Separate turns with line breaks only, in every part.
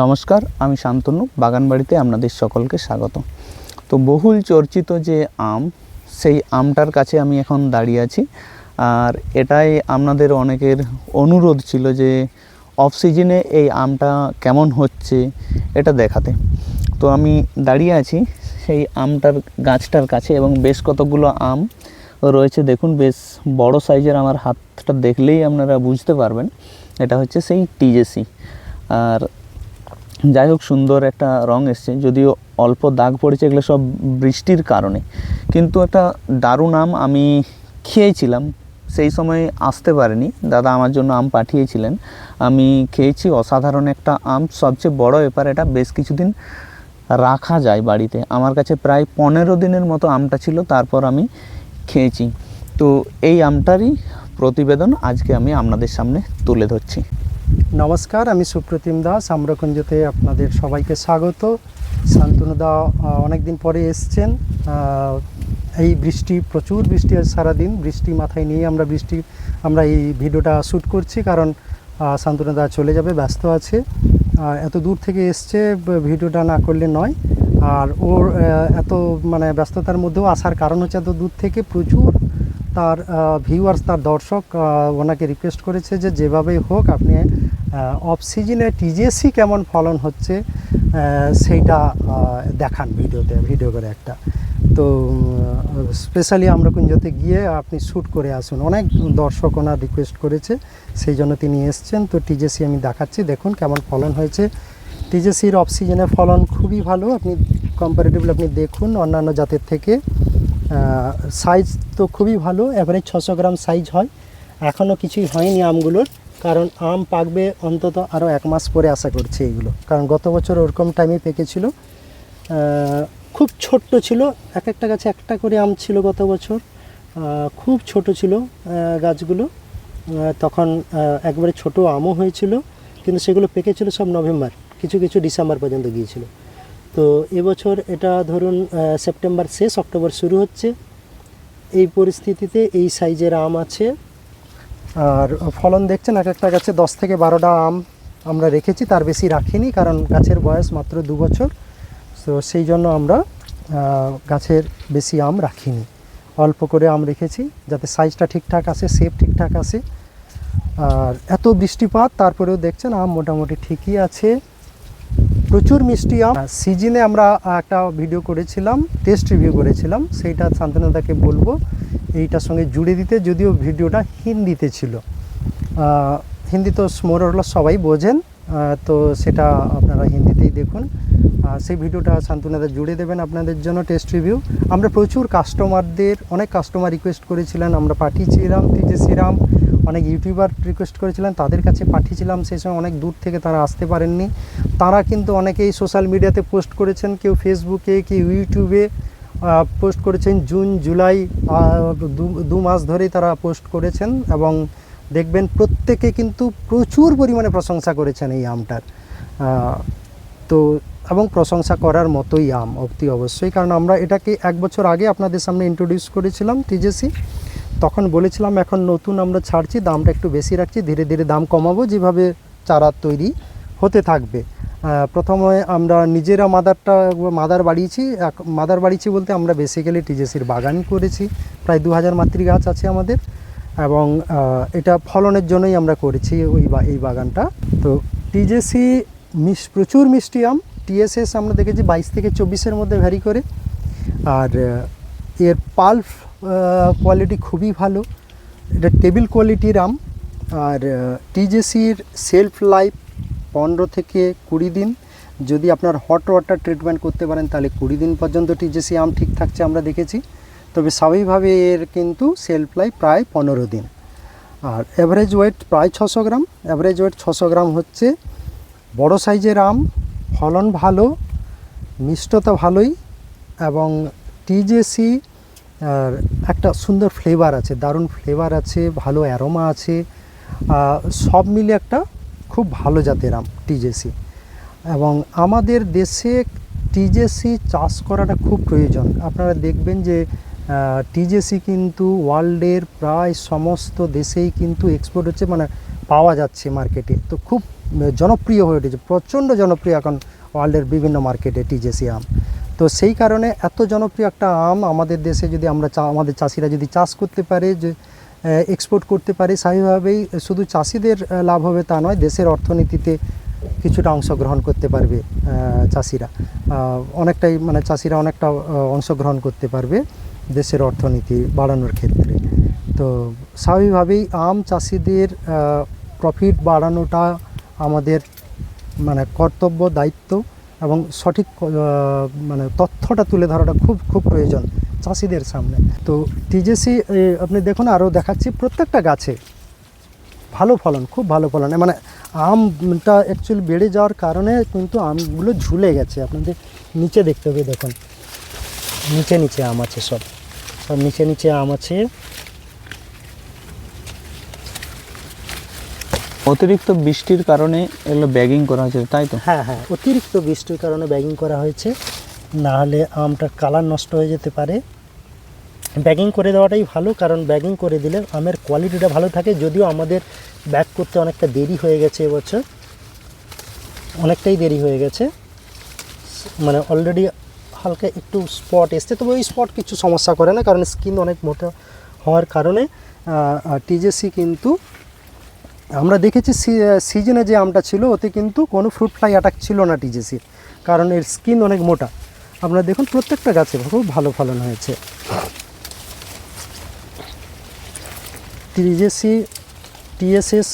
নমস্কার, আমি শান্তনু, বাগানবাড়িতে আপনাদের সকলকে স্বাগত তো বহুল চর্চিত যে আম, সেই আমটার কাছে আমি এখন দাঁড়িয়ে আছি। আর এটাই আপনাদের অনেকের অনুরোধ ছিল যে অফ সিজনে এই আমটা কেমন হচ্ছে এটা দেখাতে। তো আমি দাঁড়িয়ে আছি সেই আমটার গাছটার কাছে এবং বেশ কতগুলো আম রয়েছে। দেখুন, বেশ বড় সাইজের আমার হাতটা দেখলেই আপনারা বুঝতে পারবেন। এটা হচ্ছে সেই টিজেসি আর যাই হোক সুন্দর একটা রং এসছে, যদিও অল্প দাগ পড়েছে, এগুলো সব বৃষ্টির কারণে। কিন্তু একটা দারুণ আম আমি খেয়েছিলাম, সেই সময় আসতে পারেনি। দাদা আমার জন্য আম পাঠিয়েছিলেন। আমি খেয়েছি, অসাধারণ একটা আম, সবচেয়ে বড় ব্যাপার এটা, বেশ কিছুদিন রাখা যায় বাড়িতে। আমার কাছে প্রায় পনেরো দিনের মতো আমটা ছিল, তারপর আমি খেয়েছি। তো এই আমটারই প্রতিবেদন আজকে আমি আপনাদের সামনে তুলে ধরছি।
নমস্কার আমি সুপ্রতিম দাস আম্রকুঞ্জতে আপনাদের সবাইকে স্বাগত। শান্তনু দা অনেক দিন পরে এসছেন। এই বৃষ্টি প্রচুর বৃষ্টি আজ সারাদিন। বৃষ্টি মাথায় নিয়ে আমরা বৃষ্টি আমরা এই ভিডিওটা শ্যুট করছি কারণ আহ, শান্তনু দা চলে যাবে ব্যস্ত আছে। এত দূর থেকে এসছে ভিডিওটা না করলে নয়। আর ওর এত মানে ব্যস্ততার মধ্যেও আসার কারণ হচ্ছে এত দূর থেকে প্রচুর তার ভিউয়ার্স তার দর্শক ওনাকে রিকোয়েস্ট করেছে যে যেভাবেই হোক আপনি অফ সিজনে টিজেসি কেমন ফলন হচ্ছে সেইটা দেখান ভিডিওতে ভিডিও করে একটা। তো স্পেশালি আমরা কুঞ্জতে গিয়ে আপনি শ্যুট করে আসুন। অনেক দর্শক ওনার রিকোয়েস্ট করেছে, সেই জন্য তিনি এসছেন। তো টিজেসি আমি দেখাচ্ছি, দেখুন কেমন ফলন হয়েছে। টিজেসির অফ সিজনে ফলন খুবই ভালো, আপনি কম্পারেটিভলি আপনি দেখুন অন্যান্য জাতের থেকে। সাইজ তো খুবই ভালো অ্যাভারেজ ছশো গ্রাম সাইজ হয়। এখনও কিছুই হয়নি আমগুলোর, কারণ আম পাকবে অন্তত আরও এক মাস পরে আশা করছি এইগুলো। কারণ গত বছর ওরকম টাইমে পেকেছিল। খুব ছোট্ট ছিল, এক একটা গাছে একটা করে আম ছিল গত বছর। খুব ছোট ছিল গাছগুলো। তখন একবারে ছোট আমও হয়েছিল, কিন্তু সেগুলো পেকেছিল সব নভেম্বর, কিছু কিছু ডিসেম্বর পর্যন্ত গিয়েছিল। তো এবছর এটা ধরুন সেপ্টেম্বর শেষ, অক্টোবর শুরু হচ্ছে। এই পরিস্থিতিতে এই সাইজের আম আছে। আর ফলন দেখছেন, এক একটা গাছে দশ থেকে বারোটা আম আমরা রেখেছি, তার বেশি রাখিনি, কারণ গাছের বয়স মাত্র দু বছর। তো সেই জন্য আমরা গাছের বেশি আম রাখিনি। অল্প করে আম রেখেছি, যাতে সাইজটা ঠিকঠাক আসে শেপ ঠিকঠাক আসে। আর এত বৃষ্টিপাত, তারপরেও দেখছেন আম মোটামুটি ঠিকই আছে। প্রচুর মিষ্টি আম। সিজিনে আমরা একটা ভিডিও করেছিলাম টেস্ট রিভিউ করেছিলাম। সেইটা শান্তনুদাকে বলব। এইটার সঙ্গে জুড়ে দিতে, যদিও ভিডিওটা হিন্দিতে ছিল। হিন্দি তো মোরলা সবাই বোঝেন। তো সেটা আপনারা হিন্দিতেই দেখুন। সেই ভিডিওটা শান্তনুদা জুড়ে দেবেন আপনাদের জন্য টেস্ট রিভিউ আমরা প্রচুর কাস্টমারদের অনেক কাস্টমার রিকোয়েস্ট করেছিলেন, আমরা পাঠিয়েছিলাম টিজেসিরাম অনেক ইউটিউবার রিকোয়েস্ট করেছিলেন, তাদের কাছে পাঠিয়েছিলাম, সেই সময় অনেক দূর থেকে তারা আসতে পারেননি। তারা কিন্তু অনেকেই সোশ্যাল মিডিয়াতে পোস্ট করেছেন, কেউ ফেসবুকে কেউ ইউটিউবে পোস্ট করেছেন। জুন জুলাই দু মাস ধরেই তারা পোস্ট করেছেন এবং দেখবেন প্রত্যেকে কিন্তু প্রচুর পরিমাণে প্রশংসা করেছেন এই আমটার। তো এবং প্রশংসা করার মতোই আম অতি অবশ্যই। কারণ আমরা এটাকে এক বছর আগে আপনাদের সামনে ইন্ট্রোডিউস করেছিলাম টিজেসি তখন বলেছিলাম, এখন নতুন আমরা ছাড়ছি, দামটা একটু বেশি রাখছি, ধীরে ধীরে দাম কমাবো। যেভাবে চারা তৈরি হতে থাকবে। প্রথমে আমরা নিজেরা মাদারটা, মাদার বাড়িয়েছি। এক- মাদার বাড়িয়েছি বলতে আমরা বেসিক্যালি টিজেসির বাগান করেছি। প্রায় দু হাজার মাতৃ গাছ আছে আমাদের। এবং এটা ফলনের জন্যই আমরা করেছি ওই বা- এই বাগানটা। তো টিজেসি মিস প্রচুর মিষ্টি আম। টিএসএস আমরা দেখেছি বাইশ থেকে চব্বিশের মধ্যে ভ্যারি করে। আর এর পাল্প কোয়ালিটি খুবই ভালো। এটা টেবিল কোয়ালিটির আম আর টিজেসির সেলফ লাইফ পনেরো থেকে কুড়ি দিন। যদি আপনার হট ওয়াটার ট্রিটমেন্ট করতে পারেন, তাহলে কুড়ি দিন পর্যন্ত টিজেসি আম ঠিক থাকছে আমরা দেখেছি। তবে স্বাভাবিকভাবে এর কিন্তু সেলফ লাইফ প্রায় পনেরো দিন। আর অ্যাভারেজ ওয়েট প্রায় ছশো গ্রাম। অ্যাভারেজ ওয়েট ছশো গ্রাম হচ্ছে বড় সাইজের আম ফলন ভালো, মিষ্টতা ভালোই এবং টিজেসি, আর একটা সুন্দর ফ্লেভার আছে, দারুণ ফ্লেভার আছে, ভালো অ্যারোমা আছে সব মিলে একটা খুব ভালো জাতের আম, টিজেসি। এবং আমাদের দেশে টিজেসি চাষ করাটা খুব প্রয়োজন। আপনারা দেখবেন যে টিজেসি কিন্তু ওয়ার্ল্ডের প্রায় সমস্ত দেশেই কিন্তু এক্সপোর্ট হচ্ছে মানে পাওয়া যাচ্ছে মার্কেটে তো খুব জনপ্রিয় হয়ে উঠেছে, প্রচণ্ড জনপ্রিয় এখন ওয়ার্ল্ডের বিভিন্ন মার্কেটে টিজেসি আম। তো সেই কারণে এত জনপ্রিয় একটা আম আমাদের দেশে যদি আমরা আমাদের চাষিরা যদি চাষ করতে পারে, যে এক্সপোর্ট করতে পারে, স্বাভাবিকভাবেই শুধু চাষিদের লাভ হবে তা নয়, দেশের অর্থনীতিতে কিছুটা অংশগ্রহণ করতে পারবে চাষিরা। অনেকটাই মানে চাষিরা অনেকটা অংশগ্রহণ করতে পারবে। দেশের অর্থনীতি বাড়ানোর ক্ষেত্রে। তো স্বাভাবিকভাবেই আম চাষিদের প্রফিট বাড়ানোটা আমাদের মানে কর্তব্য, দায়িত্ব এবং সঠিক মানে তথ্যটা তুলে ধরাটা খুব খুব প্রয়োজন চাষিদের সামনে। তো টিজেসি আপনি দেখুন, আরও দেখাচ্ছি প্রত্যেকটা গাছে ভালো ফলন, খুব ভালো ফলন। মানে আমটা অ্যাকচুয়ালি বেড়ে যাওয়ার কারণে কিন্তু আমগুলো ঝুলে গেছে। আপনাদের নিচে দেখতে হবে, দেখুন। নিচে নিচে আম আছে সব। সব নিচে নিচে আম আছে।
অতিরিক্ত বৃষ্টির কারণে এগুলো ব্যাগিং করা হয়েছে তাই তো?
হ্যাঁ হ্যাঁ অতিরিক্ত বৃষ্টির কারণে ব্যাগিং করা হয়েছে। না হলে আমটার কালার নষ্ট হয়ে যেতে পারে। ব্যাগিং করে দেওয়াটাই ভালো কারণ ব্যাগিং করে দিলে আমের কোয়ালিটিটা ভালো থাকে। যদিও আমাদের ব্যাগ করতে অনেকটা দেরি হয়ে গেছে এবছর। অনেকটাই দেরি হয়ে গেছে। মানে অলরেডি হালকা একটু স্পট এসছে। তবে ওই স্পট কিছু সমস্যা করে না, কারণ স্কিন অনেক মোটা হওয়ার কারণে টিজেসি কিন্তু আমরা দেখেছি সিজনে যে আমটা ছিল, ওতে কিন্তু কোনো ফ্রুট ফ্লাই অ্যাটাক ছিল না টিজেসির কারণ এর স্কিন অনেক মোটা। আপনারা দেখুন প্রত্যেকটা গাছে খুব ভালো ফলন হয়েছে। টিজেসি টিএসএস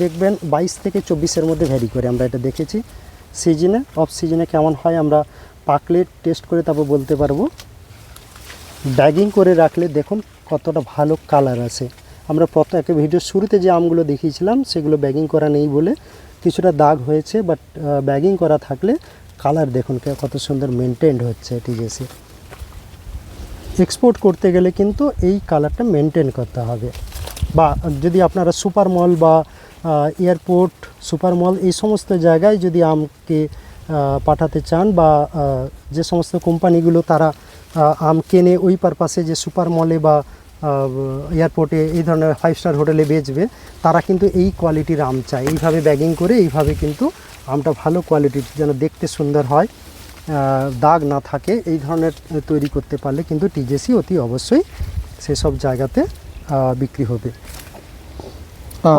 দেখবেন বাইশ থেকে চব্বিশের মধ্যে ভ্যারি করে, আমরা এটা দেখেছি। সিজনে অফ সিজনে কেমন হয়, আমরা পাকলে টেস্ট করে তারপর বলতে পারব। ব্যাগিং করে রাখলে দেখুন কতটা ভালো কালার আছে। আমরা প্রথম ভিডিওর শুরুতে যে আমগুলো দেখিয়েছিলাম, সেগুলো ব্যাগিং করা নেই বলে কিছুটা দাগ হয়েছে বাট ব্যাগিং করা থাকলে কালার দেখুন কত সুন্দর মেনটেন্ড হচ্ছে টিজেসি এক্সপোর্ট করতে গেলে কিন্তু এই কালারটা মেনটেন করতে হবে। বা যদি আপনারা সুপার মল বা এয়ারপোর্ট সুপার মল এই সমস্ত জায়গায় যদি আমকে পাঠাতে চান বা যে সমস্ত কোম্পানিগুলো তারা আম কেনে ওই পারপাসে যে সুপার মলে বা এয়ারপোর্টে এই ধরনের ফাইভ স্টার হোটেলে বেচবে, তারা কিন্তু এই কোয়ালিটির আম চায়। এইভাবে ব্যাগিং করে এইভাবে কিন্তু আমটা ভালো কোয়ালিটির যেন দেখতে সুন্দর হয় দাগ না থাকে, এই ধরনের তৈরি করতে পারলে কিন্তু টিজেসি অতি অবশ্যই সেসব জায়গাতে বিক্রি হবে।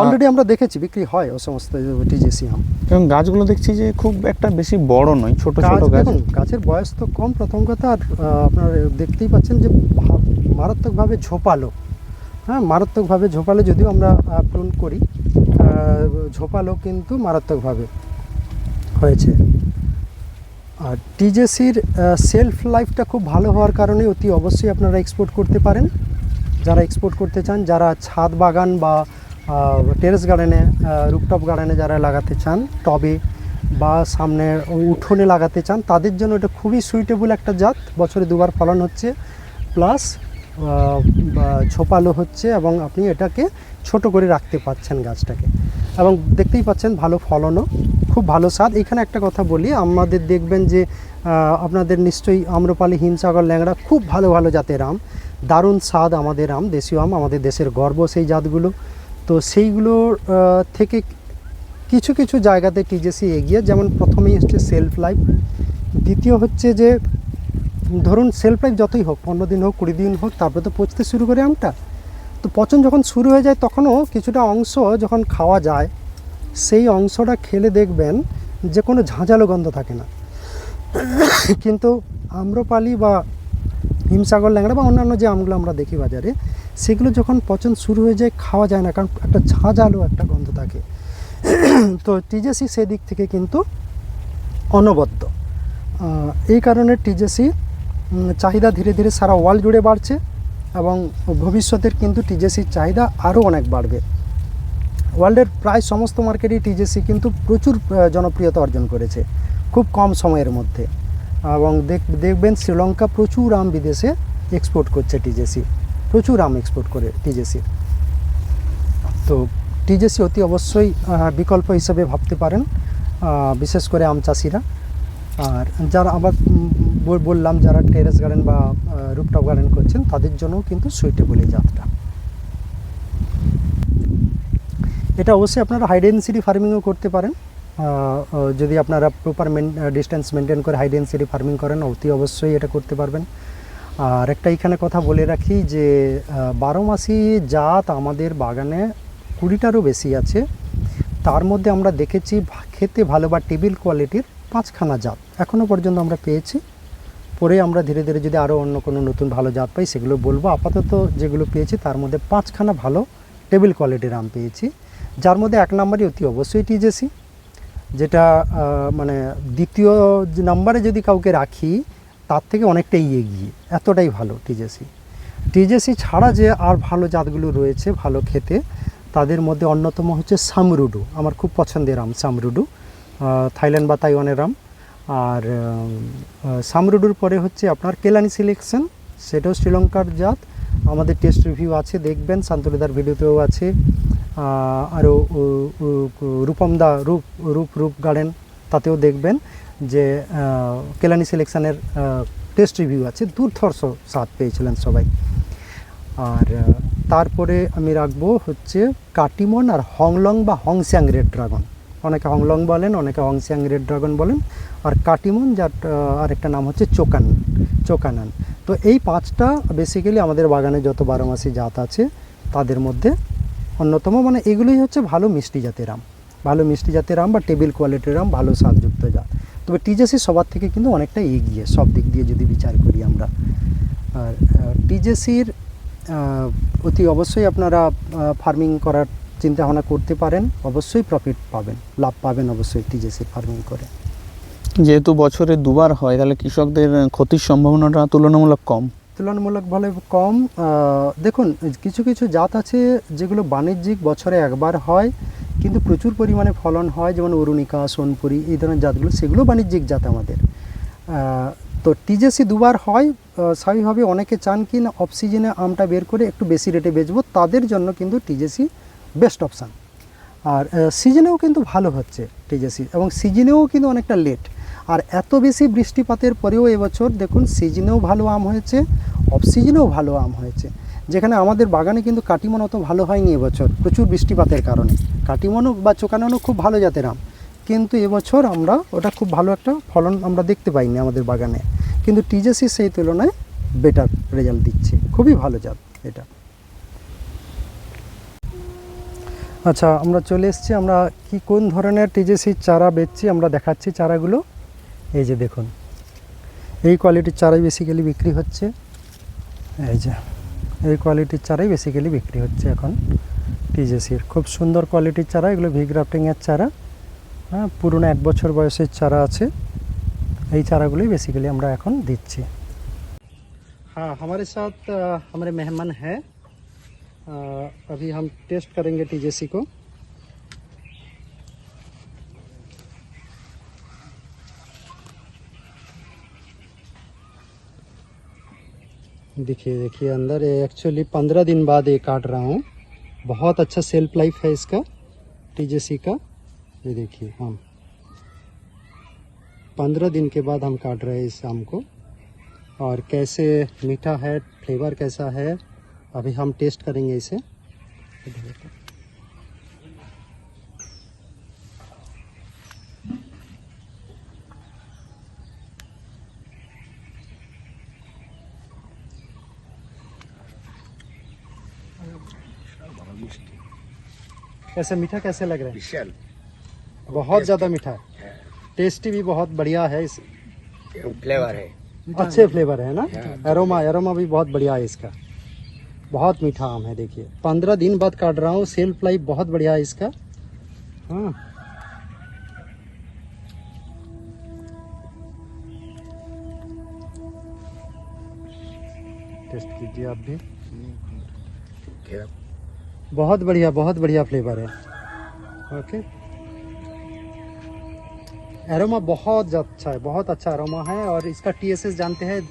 অলরেডি আমরা দেখেছি বিক্রি হয় ও সমস্ত টিজেসি আম।
এবং গাছগুলো দেখছি যে খুব একটা বেশি বড় নয় ছোট ছোট
গাছ গাছের বয়স তো কম প্রথম কথা আর আপনার দেখতেই পাচ্ছেন যে মারাত্মকভাবে ঝোপালো। হ্যাঁ মারাত্মকভাবে ঝোপালো যদিও আমরা প্রুন করি ঝোপালো কিন্তু মারাত্মকভাবে হয়েছে। আর টিজেসির সেলফ লাইফটা খুব ভালো হওয়ার কারণে অতি অবশ্যই আপনারা এক্সপোর্ট করতে পারেন। যারা এক্সপোর্ট করতে চান যারা ছাদ বাগান বা টেরেস গার্ডেনে রুপটপ গার্ডেনে যারা লাগাতে চান, টবে বা সামনে উঠোনে লাগাতে চান, তাদের জন্য এটা খুবই সুইটেবল একটা জাত। বছরে দুবার ফলন হচ্ছে প্লাস ছোপালো হচ্ছে এবং আপনি এটাকে ছোট করে রাখতে পাচ্ছেন গাছটাকে। এবং দেখতেই পাচ্ছেন ভালো ফলনও, খুব ভালো স্বাদ। এখানে একটা কথা বলি, আমাদের দেখবেন যে আপনাদের নিশ্চয়ই আম্রপালি, হিমসাগর, ল্যাংড়া খুব ভালো ভালো জাতের আম। দারুণ স্বাদ আমাদের আম, দেশীয় আম, আমাদের দেশের গর্ব সেই জাতগুলো। তো সেইগুলোর থেকে কিছু কিছু জায়গাতে টিজেসি এগিয়ে, যেমন প্রথমেই হচ্ছে সেলফ লাইফ। দ্বিতীয় হচ্ছে যে, ধরুন সেলফ লাইফ যতই হোক, পনেরো দিন হোক, কুড়ি দিন হোক, তারপরে তো পচতে শুরু করে আমটা। তো পচন যখন শুরু হয়ে যায়, তখনও কিছুটা অংশ যখন খাওয়া যায়, সেই অংশটা খেলে দেখবেন যে কোনো ঝাঁঝালো গন্ধ থাকে না। কিন্তু আম্রপালি বা হিমসাগর ল্যাংড়া বা অন্যান্য যে আমগুলো আমরা দেখি বাজারে সেগুলো যখন পচন শুরু হয়ে যায়, খাওয়া যায় না, কারণ একটা ঝাঁঝালো একটা গন্ধ থাকে। তো টিজেসি সেদিক থেকে কিন্তু অনবদ্য। এই কারণে টিজেসি চাহিদা ধীরে ধীরে সারা ওয়ার্ল্ড জুড়ে বাড়ছে এবং ভবিষ্যতের কিন্তু টিজেসির চাহিদা আরও অনেক বাড়বে। ওয়ার্ল্ডের প্রায় সমস্ত মার্কেটই টিজেসি কিন্তু প্রচুর জনপ্রিয়তা অর্জন করেছে, খুব কম সময়ের মধ্যে। এবং দেখ- দেখবেন শ্রীলঙ্কা প্রচুর আম বিদেশে এক্সপোর্ট করছে টিজেসি। প্রচুর আম এক্সপোর্ট করে টিজেসি তো টিজেসি অতি অবশ্যই বিকল্প হিসেবে ভাবতে পারেন বিশেষ করে আম চাষিরা। আর যারা আবার বললাম যারা টেরেস গার্ডেন বা রুপটপ গার্ডেন করছেন, তাদের জন্যও কিন্তু সুইটেবল এই জাতটা। এটা অবশ্যই আপনারা হাই ডেন্সিটি ফার্মিংও করতে পারেন। যদি আপনারা প্রপার মেন ডিস্টেন্স মেনটেন করে হাই ডেন্সিটি ফার্মিং করেন, অতি অবশ্যই এটা করতে পারবেন। আর একটা এখানে কথা বলে রাখি যে বারো মাসি জাত আমাদের বাগানে কুড়িটারও বেশি আছে। তার মধ্যে আমরা দেখেছি খেতে ভালো বা টেবিল কোয়ালিটির পাঁচখানা জাত। এখনও পর্যন্ত আমরা পেয়েছি। পরে আমরা ধীরে ধীরে যদি আরও অন্য কোনো নতুন ভালো জাত পাই সেগুলো বলব। আপাতত যেগুলো পেয়েছি তার মধ্যে পাঁচখানা ভালো টেবিল কোয়ালিটির আম পেয়েছি। যার মধ্যে এক নম্বরই অতি অবশ্যই টিজেসি, যেটা মানে দ্বিতীয় নাম্বারে যদি কাউকে রাখি তার থেকে অনেকটাই এগিয়ে। এতটাই ভালো টিজেসি টিজেসি ছাড়া যে আর ভালো জাতগুলো রয়েছে, ভালো খেতে, তাদের মধ্যে অন্যতম হচ্ছে সামরুডু আমার খুব পছন্দের আম সামরুডু থাইল্যান্ড বা তাইওয়ানের আম। আর সামরুডুর পরে হচ্ছে আপনার কেলানি সিলেকশন সেটাও শ্রীলঙ্কার জাত। আমাদের টেস্ট রিভিউ আছে, দেখবেন। শান্তনুদার ভিডিওতেও আছে। আরও রূপমদা, রূপ রূপ রূপ গার্ডেন, তাতেও দেখবেন। যে কেলানি সিলেকশানের টেস্ট রিভিউ আছে, দুর্ধর্ষ স্বাদ পেয়েছিলেন সবাই। আর তারপরে আমি রাখব হচ্ছে কাটিমন আর হংলং বা হংস্যাং রেড ড্রাগন। অনেকে হংলং বলেন, অনেকে হংস্যাং রেড ড্রাগন বলেন। আর কাটিমন যার আরেকটা নাম হচ্ছে চোকান, চোকানান। তো এই পাঁচটা বেসিক্যালি আমাদের বাগানে যত বারো মাসি জাত আছে, তাদের মধ্যে অন্যতম। মানে এগুলোই হচ্ছে ভালো মিষ্টি জাতের আম। ভালো মিষ্টি জাতের আম বা টেবিল কোয়ালিটির আম, ভালো স্বাদযুক্ত জাত। তবে টিজেসি সবার থেকে কিন্তু অনেকটা এগিয়ে সব দিক দিয়ে যদি বিচার করি আমরা। আর টিজেসির অতি অবশ্যই আপনারা ফার্মিং করার চিন্তা ভাবনা করতে পারেন অবশ্যই প্রফিট পাবেন লাভ পাবেন অবশ্যই টিজেসি ফার্মিং করে।
যেহেতু বছরে দুবার হয় তাহলে কৃষকদের ক্ষতির সম্ভাবনাটা তুলনামূলক কম।
তুলনামূলকভাবে কম। দেখুন কিছু কিছু জাত আছে যেগুলো বাণিজ্যিক বছরে একবার হয় কিন্তু প্রচুর পরিমাণে ফলন হয়, যেমন অরুণিকা, সোনপুরি, এই ধরনের জাতগুলো, সেগুলো বাণিজ্যিক জাত আমাদের। তো টিজেসি দুবার হয় স্বাভাবিকভাবে অনেকে চান কি না অফ আমটা বের করে একটু বেশি রেটে বেচবো, তাদের জন্য কিন্তু টিজেসি বেস্ট অপশান। আর সিজনেও কিন্তু ভালো হচ্ছে টিজেসি, এবং সিজনেও কিন্তু অনেকটা লেট। আর এত বেশি বৃষ্টিপাতের পরেও এবছর দেখুন, সিজনেও ভালো আম হয়েছে অফ সিজনেও ভালো আম হয়েছে। যেখানে আমাদের বাগানে কিন্তু কাটিমন অত ভালো হয়নি এবছর, প্রচুর বৃষ্টিপাতের কারণে। কাটিমনও বা চোকানোনও খুব ভালো জাতের আম। কিন্তু এবছর আমরা ওটা খুব ভালো একটা ফলন আমরা দেখতে পাইনি আমাদের বাগানে। কিন্তু টিজেসি সেই তুলনায় বেটার রেজাল্ট দিচ্ছে। খুবই ভালো জাত এটা। আচ্ছা আমরা চলে এসেছি, আমরা কি কোন ধরনের টিজেসির চারা বেচছি আমরা দেখাচ্ছি চারাগুলো। এই যে দেখুন, এই কোয়ালিটির চারাই বেসিক্যালি বিক্রি হচ্ছে। এই যে। এই কোয়ালিটির চারাই বেসিক্যালি বিক্রি হচ্ছে এখন টিজেসির খুব সুন্দর কোয়ালিটির চারা এগুলো ভি গ্রাফটিংয়ের চারা হ্যাঁ পুরনো এক বছর বয়সের চারা আছে এই চারাগুলোই বেসিক্যালি আমরা এখন দিচ্ছি हाँ हमारे साथ अ, हमारे मेहमान हैं अ, अभी हम टेस्ट करेंगे टीजेसी को देखिए देखिए, अंदर एक्चुअली पंद्रह दिन बाद ये काट रहा हूँ। बहुत अच्छा सेल्फ लाइफ है इसका टीजेसी का। ये देखिए हम पंद्रह दिन के बाद हम काट रहे हैं इस आम को। और कैसे मीठा है फ्लेवर कैसा है, अभी हम टेस्ट करेंगे इसे। कैसे मीठा कैसे लग रहा
विशाल।
है बहुत ज़्यादा मीठा है। टेस्टी भी बहुत बढ़िया है इस
फ्लेवर है।
अच्छे फ्लेवर है ना? एरोमा एरोमा भी बहुत बढ़िया है इसका। बहुत मीठा आम है देखिए। पंद्रह दिन बाद काट रहा हूँ सेल्फ लाइफ बहुत बढ़िया है इसका। हाँ। टेस्ट कीजिए आप भी।
क्या
बहुत बढ़िया बहुत बढ़िया फ्लेवर है। ओके एरोमा बहुत अच्छा है बहुत अच्छा एरोमा है और इसका टीएसएस जानते हैं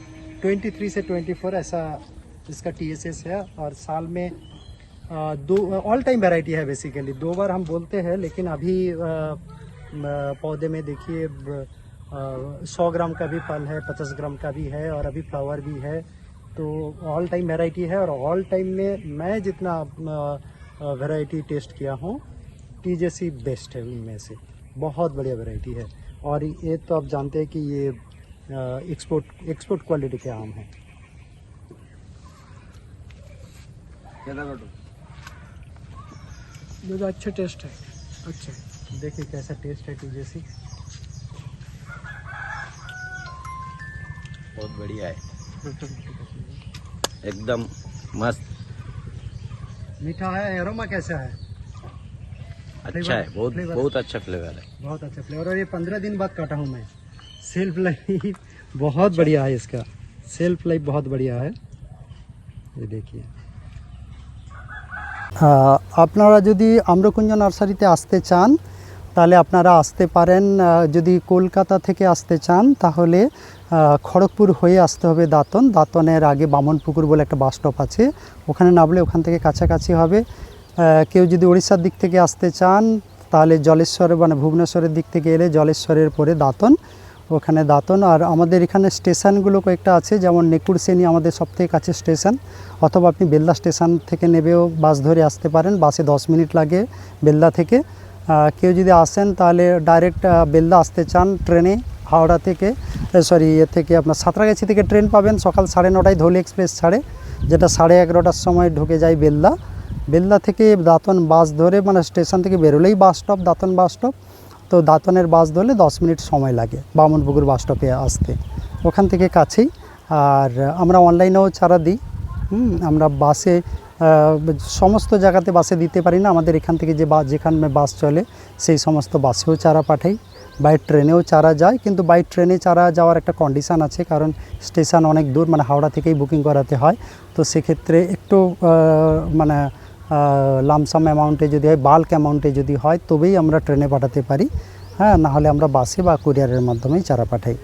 23 से 24 ऐसा इसका टीएसएस है और साल में आ, दो ऑल टाइम वैरायटी है बेसिकली दो बार हम बोलते हैं लेकिन अभी पौधे में देखिए सौ ग्राम का भी फल है पचास ग्राम का भी है और अभी फ्लावर भी है। तो ऑल टाइम वेराइटी है और ऑल टाइम में मैं जितना वेराइटी टेस्ट किया हूँ टी जैसी बेस्ट है उनमें से। बहुत बढ़िया वेराइटी है। और ये तो आप जानते हैं कि ये एक्सपोर्ट एक्सपोर्ट क्वालिटी के आम हैं।
दूध अच्छा टेस्ट है। अच्छा।
देखिए कैसा टेस्ट है टी जैसी
बहुत बढ़िया है। एकदम मस्त
मीठा है एरोमा कैसा है
अच्छा है बहुत
Flavor.
बहुत अच्छा फ्लेवर है
बहुत अच्छा फ्लेवर और ये पंद्रह दिन बाद काटा हूँ मैं सेल्फ लाइफ बहुत बढ़िया है इसका सेल्फ लाइफ बहुत बढ़िया है ये देखिए আপনারা যদি আম্রকুঞ্জ নার্সারিতে আসতে চান তাহলে আপনারা আসতে পারেন যদি কলকাতা থেকে আসতে চান, তাহলে খড়গপুর হয়ে আসতে হবে দাঁতন। দাঁতনের আগে বামনপুকুর বলে একটা বাস স্টপ আছে। ওখানে নামলে ওখান থেকে কাছাকাছি হবে। কেউ যদি উড়িষ্যার দিক থেকে আসতে চান, তাহলে জলেশ্বর মানে ভুবনেশ্বরের দিক থেকে এলে জলেশ্বরের পরে দাঁতন। ওখানে দাঁতন। আর আমাদের এখানে স্টেশনগুলো কয়েকটা আছে, যেমন নেকুরসেনি আমাদের সবথেকে কাছে স্টেশন। অথবা আপনি বেলদা স্টেশন থেকে নেবেও বাস ধরে আসতে পারেন। বাসে দশ মিনিট লাগে বেলদা থেকে। কেউ যদি আসেন, তাহলে ডাইরেক্ট বেলদা আসতে চান ট্রেনে, হাওড়া থেকে সরি এ থেকে আপনার সাঁতরাগাছি থেকে ট্রেন পাবেন সকাল সাড়ে নটায় ধৌলি এক্সপ্রেস ছাড়ে, যেটা সাড়ে এগারোটার সময় ঢুকে যায় বেলদা। বেলদা থেকে দাঁতন বাস ধরে মানে স্টেশন থেকে বেরোলেই bus stop Dantan bus stop তো দাঁতনের বাস ধরলে দশ মিনিট সময় লাগে বামনপুকুর বাস স্টপে আসতে। ওখান থেকে কাছেই। আর আমরা অনলাইনেও ছাড়া দিই। আমরা বাসে সমস্ত জায়গাতে বাসে দিতে পারি না। আমাদের এখান থেকে যে বাস যেখানে বাস চলে, সেই সমস্ত বাসেও চারা পাঠাই। বাই ট্রেনেও চারা যায়, কিন্তু বাই ট্রেনে চারা যাওয়ার একটা কন্ডিশান আছে, কারণ স্টেশন অনেক দূর মানে হাওড়া থেকেই বুকিং করাতে হয়। তো সেক্ষেত্রে একটু মানে লামসাম অ্যামাউন্টে যদি হয় বাল্ক অ্যামাউন্টে যদি হয়, তবেই আমরা ট্রেনে পাঠাতে পারি। হ্যাঁ নাহলে আমরা বাসে বা কুরিয়ারের মাধ্যমেই চারা পাঠাই।